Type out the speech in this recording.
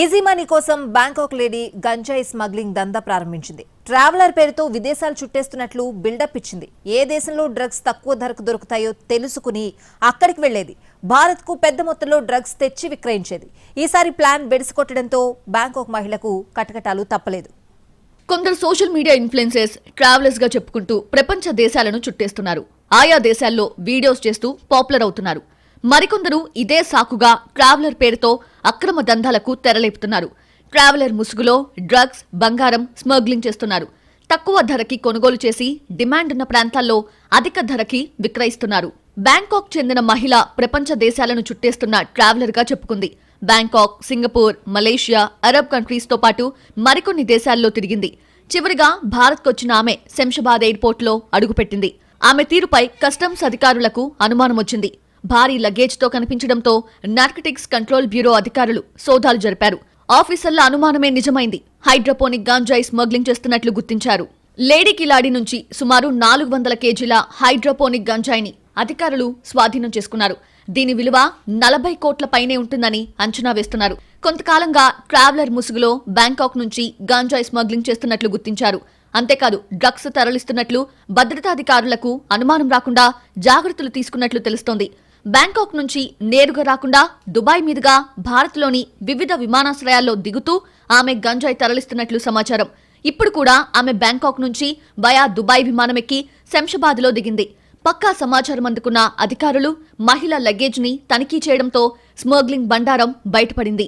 Easy money కోసం Bangkok lady గంజాయి smuggling దందా ప్రారంభించింది. ట్రావెలర్ పేరుతో విదేశాలు చుట్టేస్తున్నట్లు బిల్డప్ ఇచ్చింది. ఏ దేశంలో డ్రగ్స్ తక్కువ ధరకు దొరుకుతాయో తెలుసుకుని అక్కడికి వెళ్ళేది భారత్కు పెద్ద మొత్తంలో డ్రగ్స్ తెచ్చి విక్రయించేది. ఈసారి ప్లాన్ బెడిసికొట్టడంతో బ్యాంకాక్ మహిళకు కటకటాలు తప్పలేదు. కొందరు సోషల్ మీడియా ఇన్ఫ్లుయెన్సెస్ ట్రావెలర్స్గా చెప్పుకుంటూ ప్రపంచ దేశాలను చుట్టేస్తున్నారు. ఆయా దేశాల్లో వీడియోస్ చేస్తూ పాపులర్ అవుతున్నారు. మరికొందరు ఇదే సాకుగా ట్రావెలర్ పేరుతో అక్రమ దందాలకు తెరలేపుతున్నారు. ట్రావెలర్ ముసుగులో డ్రగ్స్ బంగారం స్మగ్లింగ్ చేస్తున్నారు. తక్కువ ధరకి కొనుగోలు చేసి డిమాండ్ ఉన్న ప్రాంతాల్లో అధిక ధరకి విక్రయిస్తున్నారు. బ్యాంకాక్ చెందిన మహిళ ప్రపంచ దేశాలను చుట్టేస్తున్న ట్రావెలర్గా చెప్పుకుంది. బ్యాంకాక్ సింగపూర్ మలేషియా అరబ్ కంట్రీస్తో పాటు మరికొన్ని దేశాల్లో తిరిగింది. చివరిగా భారత్కొచ్చిన ఆమె శంషాబాద్ ఎయిర్పోర్ట్లో అడుగుపెట్టింది. ఆమె తీరుపై కస్టమ్స్ అధికారులకు అనుమానం వచ్చింది భారీ లగేజ్తో కనిపించడంతో నార్కటిక్స్ కంట్రోల్ బ్యూరో అధికారులు సోదాలు జరిపారు. ఆఫీసర్ల అనుమానమే నిజమైంది. హైడ్రోపోనిక్ గాంజాయి స్మగ్లింగ్ చేస్తున్నట్లు గుర్తించారు. లేడీ కిలాడి నుంచి సుమారు నాలుగు వందల కేజీల హైడ్రోపోనిక్ గంజాయిని అధికారులు స్వాధీనం చేసుకున్నారు. దీని విలువ నలభై కోట్ల పైనే ఉంటుందని అంచనా వేస్తున్నారు. కొంతకాలంగా ట్రావెలర్ ముసుగులో బ్యాంకాక్ నుంచి గాంజాయి స్మగ్లింగ్ చేస్తున్నట్లు గుర్తించారు. అంతేకాదు డ్రగ్స్ తరలిస్తున్నట్లు భద్రతాధికారులకు అనుమానం రాకుండా జాగ్రత్తలు తీసుకున్నట్లు తెలుస్తోంది. బ్యాంకాక్ నుంచి నేరుగా రాకుండా దుబాయ్ మీదుగా భారత్లోని వివిధ విమానాశ్రయాల్లో దిగుతూ ఆమె గంజాయి తరలిస్తున్నట్లు సమాచారం. ఇప్పుడు కూడా ఆమె బ్యాంకాక్ నుంచి వయా దుబాయ్ విమానం ఎక్కి శంషాబాద్లో దిగింది. పక్కా సమాచారం అందుకున్న అధికారులు మహిళ లగేజ్ని తనిఖీ చేయడంతో స్మగ్లింగ్ బండారం బయటపడింది.